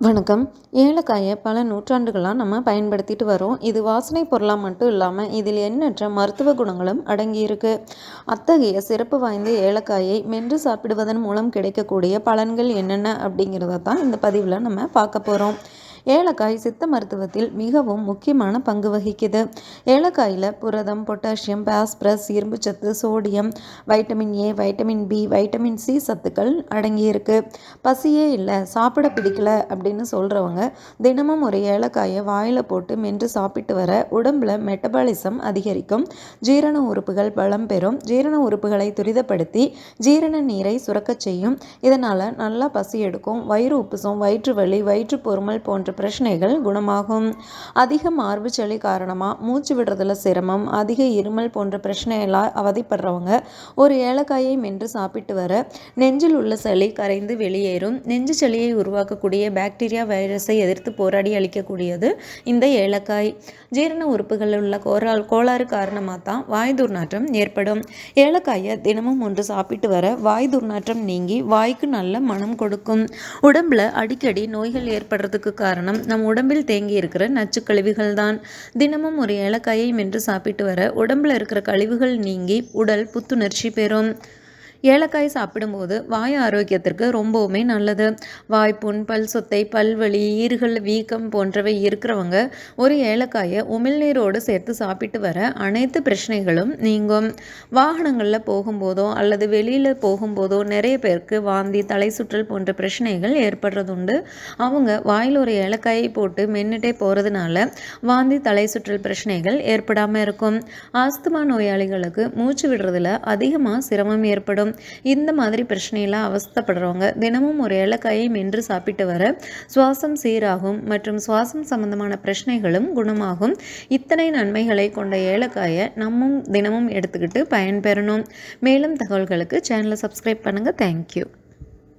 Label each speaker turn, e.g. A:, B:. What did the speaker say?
A: வணக்கம். ஏலக்காயை பல நூற்றாண்டுகளாக நம்ம பயன்படுத்திட்டு வரோம். இது வாசனை பொருளாக மட்டும் இல்லாமல் இதில் எண்ணற்ற மருத்துவ குணங்களும் அடங்கியிருக்கு. அத்தகைய சிறப்பு வாய்ந்த ஏலக்காயை மென்று சாப்பிடுவதன் மூலம் கிடைக்கக்கூடிய பலன்கள் என்னென்ன அப்படிங்கிறத தான் இந்த பதிவில் நம்ம பார்க்க போகிறோம் ஏலக்காய் சித்த மருத்துவத்தில் மிகவும் முக்கியமான பங்கு வகிக்குது. ஏலக்காயில் புரதம் பொட்டாசியம் பாஸ்பரஸ் இரும்புச்சத்து sodium vitamin A vitamin B vitamin C சத்துக்கள் அடங்கியிருக்கு பசியே இல்லை சாப்பிட பிடிக்கல அப்படின்னு சொல்கிறவங்க தினமும் ஒரு ஏலக்காயை வாயில் போட்டு மென்று சாப்பிட்டு வர உடம்புல மெட்டபாலிசம் அதிகரிக்கும். ஜீரண உறுப்புகள் பலம் பெறும். ஜீரண உறுப்புகளை துரிதப்படுத்தி ஜீரண நீரை சுரக்கச் செய்யும். இதனால் நல்லா பசி எடுக்கும். வயிறு உப்புசம் வயிற்று வலி வயிற்று பொறுமல் போன்ற பிரச்சனைகள் குணமாகும். அதிக மார்பு சளி காரணமாக மூச்சு விடுறதுல சிரமம் அதிக இருமல் போன்ற பிரச்சனைகளால் அவதிப்படுறவங்க ஒரு ஏலக்காயை மென்று சாப்பிட்டு வர நெஞ்சில் உள்ள சளி கரைந்து வெளியேறும். நெஞ்சு சளியை உருவாக்கக்கூடிய பாக்டீரியா வைரஸை எதிர்த்து போராடி அளிக்கக்கூடியது இந்த ஏலக்காய். ஜீரண உறுப்புகளில் உள்ள கோரால் கோளாறு காரணமாக தான் வாய் துர்நாற்றம் ஏற்படும். ஏலக்காயை தினமும் ஒன்று சாப்பிட்டு வர வாய் துர்நாற்றம் நீங்கி வாய்க்கு நல்ல மனம் கொடுக்கும். உடம்புல அடிக்கடி நோய்கள் ஏற்படுறதுக்கு காரணம் காரணம் நம் உடம்பில் தேங்கி இருக்கிற நச்சு கழிவுகள் தான் தினமும் ஒரு ஏலக்காயை மென்று சாப்பிட்டு வர உடம்பில் இருக்கிற கழிவுகள் நீங்கி உடல் புத்துணர்ச்சி பெறும். ஏலக்காய் சாப்பிடும்போது வாய் ஆரோக்கியத்திற்கு ரொம்பவுமே நல்லது. வாய்ப்புண் பல் சொத்தை பல்வலி ஈறுகள் வீக்கம் போன்றவை இருக்கிறவங்க ஒரு ஏலக்காயை உமிழ்நீரோடு சேர்த்து சாப்பிட்டு வர அனைத்து பிரச்சனைகளும் நீங்கும். வாகனங்களில் போகும்போதோ அல்லது வெளியில் போகும்போதோ நிறைய பேருக்கு வாந்தி தலை சுற்றல் போன்ற பிரச்சனைகள் ஏற்படுறதுண்டு. அவங்க வாயில் ஒரு ஏலக்காயை போட்டு மென்னுட்டே போகிறதுனால வாந்தி தலை சுற்றல் பிரச்சனைகள் ஏற்படாமல் இருக்கும். ஆஸ்துமா நோயாளிகளுக்கு மூச்சு விடுறதுல அதிகமாக சிரமம் ஏற்படும். இந்த மாதிரி பிரச்சனையெல்லாம் அவஸ்தப்படுறவங்க தினமும் ஒரு ஏலக்காயை மென்று சாப்பிட்டு வர சுவாசம் சீராகும் மற்றும் சுவாசம் சம்பந்தமான பிரச்சனைகளும் குணமாகும். இத்தனை நன்மைகளை கொண்ட ஏலக்காயை நம்மும் தினமும் எடுத்துக்கிட்டு பயன்பெறணும். மேலும் தகவல்களுக்கு சேனலை சப்ஸ்கிரைப் பண்ணுங்கள் தேங்க்யூ